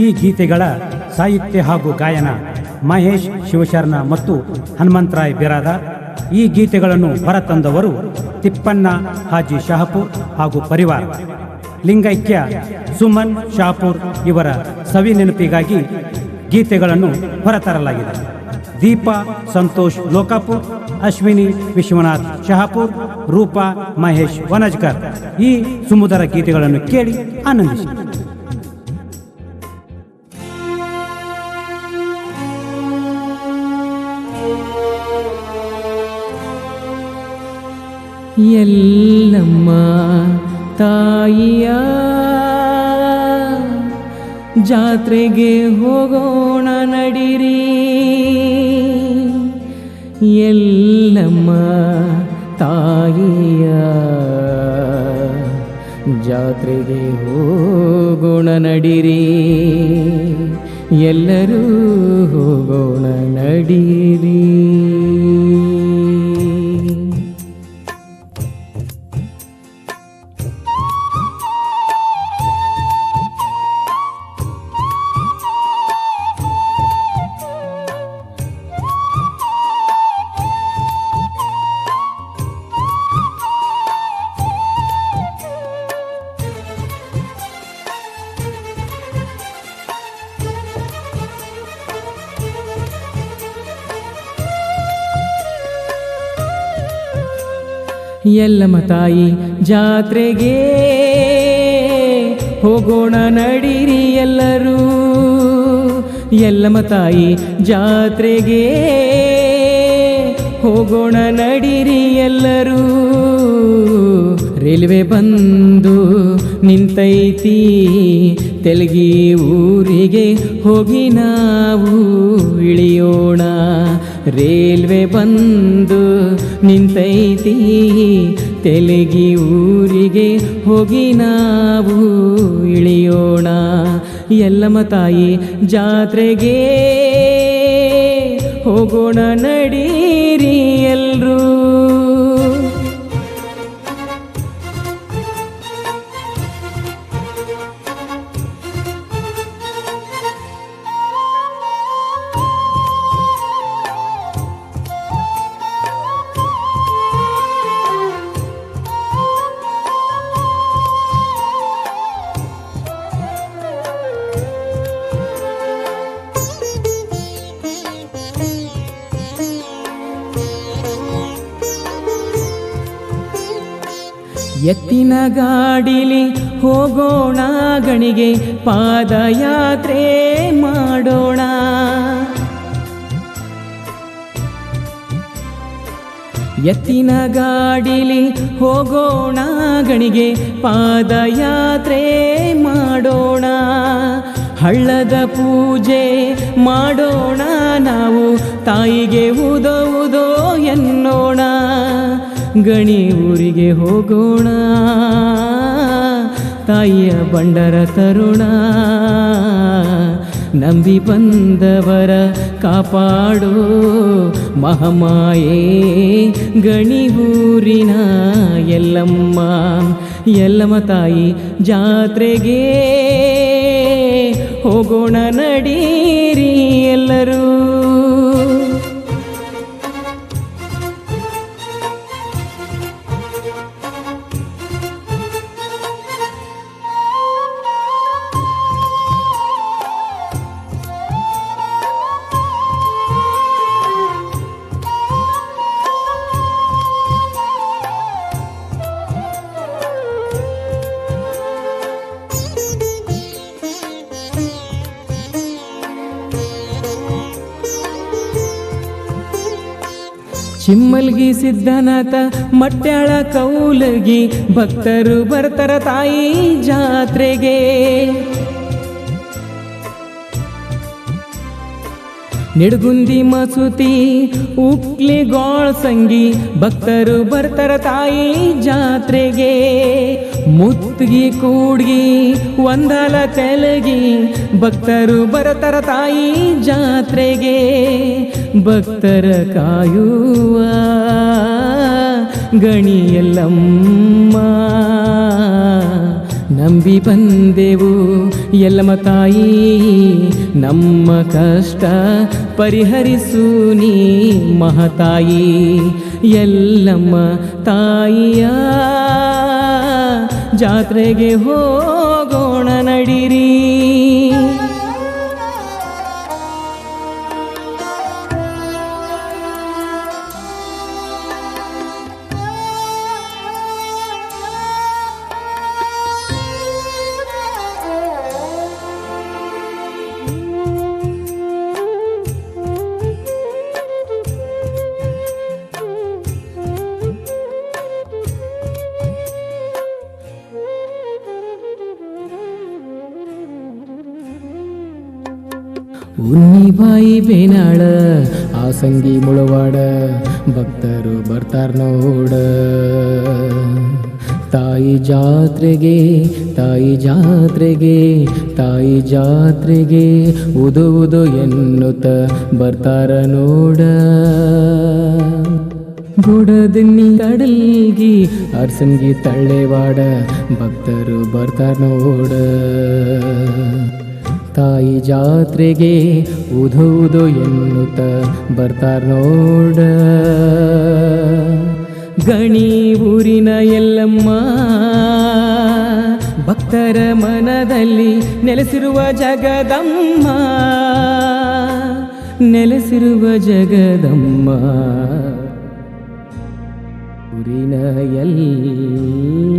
ಈ ಗೀತೆಗಳ ಸಾಹಿತ್ಯ ಹಾಗೂ ಗಾಯನ ಮಹೇಶ್ ಶಿವಶರಣ ಮತ್ತು ಹನುಮಂತರಾಯ್ ಬಿರಾದ. ಈ ಗೀತೆಗಳನ್ನು ಹೊರತಂದವರು ತಿಪ್ಪಣ್ಣ ಹಾಜಿ ಶಾಹಪುರ್ ಹಾಗೂ ಪರಿವಾರ. ಲಿಂಗೈಕ್ಯ ಸುಮನ್ ಶಾಪುರ್ ಇವರ ಸವಿ ನೆನಪಿಗಾಗಿ ಗೀತೆಗಳನ್ನು ಹೊರತರಲಾಗಿದೆ. ದೀಪಾ ಸಂತೋಷ್ ಲೋಕಾಪುರ್, ಅಶ್ವಿನಿ ವಿಶ್ವನಾಥ್ ಶಹಾಪುರ್, ರೂಪಾ ಮಹೇಶ್ ವನಜ್ಕರ್. ಈ ಸುಮುದರ ಗೀತೆಗಳನ್ನು ಕೇಳಿ ಆನಂದಿಸಿ. ಎಲ್ಲಮ್ಮ ತಾಯಿಯ ಜಾತ್ರೆಗೆ ಹೋಗೋಣ ನಡಿರಿ. ಎಲ್ಲಮ್ಮ ತಾಯಿಯ ಜಾತ್ರೆಗೆ ಹೋಗೋಣ ನಡಿರಿ. ಎಲ್ಲರೂ ಹೋಗೋಣ ನಡಿರಿ. ಎಲ್ಲಮ್ಮ ತಾಯಿ ಜಾತ್ರೆಗೆ ಹೋಗೋಣ ನಡೀರಿ ಎಲ್ಲರೂ. ಎಲ್ಲಮ್ಮ ತಾಯಿ ಜಾತ್ರೆಗೆ ಹೋಗೋಣ ನಡೀರಿ ಎಲ್ಲರೂ. ರೈಲ್ವೆ ಬಂದು ನಿಂತೈತಿ. ತೆಲಗಿ ಊರಿಗೆ ಹೋಗಿ ನಾವು ಇಳಿಯೋಣ. ರೈಲ್ವೆ ಬಂದು ನಿಂತೈತಿ. ತೆಲಗಿ ಊರಿಗೆ ಹೋಗಿ ನಾವು ಇಳಿಯೋಣ. ಎಲ್ಲಮ್ಮ ತಾಯಿ, ಜಾತ್ರೆಗೆ ಹೋಗೋಣ ನಡೀರಿ ಎಲ್ರೂ. ಎತ್ತಿನ ಗಾಡಿಲಿ ಹೋಗೋಣ ಗಣಿಗೆ ಪಾದಯಾತ್ರೆ ಮಾಡೋಣ. ಎತ್ತಿನ ಗಾಡಿಲಿ ಹೋಗೋಣ ಗಣಿಗೆ ಪಾದಯಾತ್ರೆ ಮಾಡೋಣ. ಹಳ್ಳದ ಪೂಜೆ ಮಾಡೋಣ ನಾವು, ತಾಯಿಗೆ ಉದೋ ಉದೋ ಎನ್ನೋಣ. ಗಣಿ ಊರಿಗೆ ಹೋಗೋಣ. ತಾಯಿಯ ಬಂಡರ ತರುಣ. ನಂಬಿ ಬಂದವರ ಕಾಪಾಡೋ. ಮಹಮಾಯೇ ಊರಿನ ಎಲ್ಲಮ್ಮ ಎಲ್ಲಮ್ಮ ತಾಯಿ ಜಾತ್ರೆಗೆ ಹೋಗೋಣ ನಡೀರಿ ಎಲ್ಲರೂ. ಚಿಮ್ಮಲ್ಗಿ ಸಿದ್ಧನಾಥ, ಮಟ್ಯಾಳ ಕೌಲಗಿ, ಭಕ್ತರು ಬರ್ತರ ತಾಯಿ ಜಾತ್ರೆಗೆ. ನಿಡ್ಗುಂದಿ ಮಸೂತಿ ಉಕ್ಲಿ ಗೋಳ್ ಸಂಗಿ, ಭಕ್ತರು ಬರ್ತರ ತಾಯಿ ಜಾತ್ರೆಗೆ. ಮುತ್ತಿಗೆ ಕೂಡ್ಗಿ ಒಂದಲ ತೆಲಗಿ, ಭಕ್ತರು ಬರತರ ತಾಯಿ ಜಾತ್ರೆಗೆ. ಭಕ್ತರ ಕಾಯುವ ಗಣಿಯಲ್ಲಮ್ಮ, ನಂಬಿ ಬಂದೆವು ಎಲ್ಲಮ್ಮ ತಾಯಿ. ನಮ್ಮ ಕಷ್ಟ ಪರಿಹರಿಸು ನೀ ಮಹತಾಯಿ ಎಲ್ಲಮ್ಮ ತಾಯಿಯ. ಜಾತ್ರೆಗೆ ಹೋಗೋಣ ನಡಿರಿ. ಉನ್ನಿಬಾಯಿ ಬೇನಾಳ ಆಸಂಗಿ ಮುಳವಾಡ, ಭಕ್ತರು ಬರ್ತಾರ ನೋಡ. ತಾಯಿ ಜಾತ್ರೆಗೆ ತಾಯಿ ಜಾತ್ರೆಗೆ ತಾಯಿ ಜಾತ್ರೆಗೆ ಉದು ಉದು ಎನ್ನುತ್ತ ಬರ್ತಾರ ನೋಡ. ಗುಡದಿನ್ನಿ ಕಡಲ್ಗಿ ಅರ್ಸಂಗಿ ತಳ್ಳೆವಾಡ, ಭಕ್ತರು ಬರ್ತಾರ ನೋಡ. ತಾಯಿ ಜಾತ್ರೆಗೆ ಉದುವುದು ಎನ್ನುತ್ತ ಬರ್ತಾರ ನೋಡ. ಗಣಿ ಊರಿನ ಎಲ್ಲಮ್ಮ, ಭಕ್ತರ ಮನದಲ್ಲಿ ನೆಲೆಸಿರುವ ಜಗದಮ್ಮ ನೆಲೆಸಿರುವ ಜಗದಮ್ಮ. ಊರಿನ ಎಲ್ಲಮ್ಮ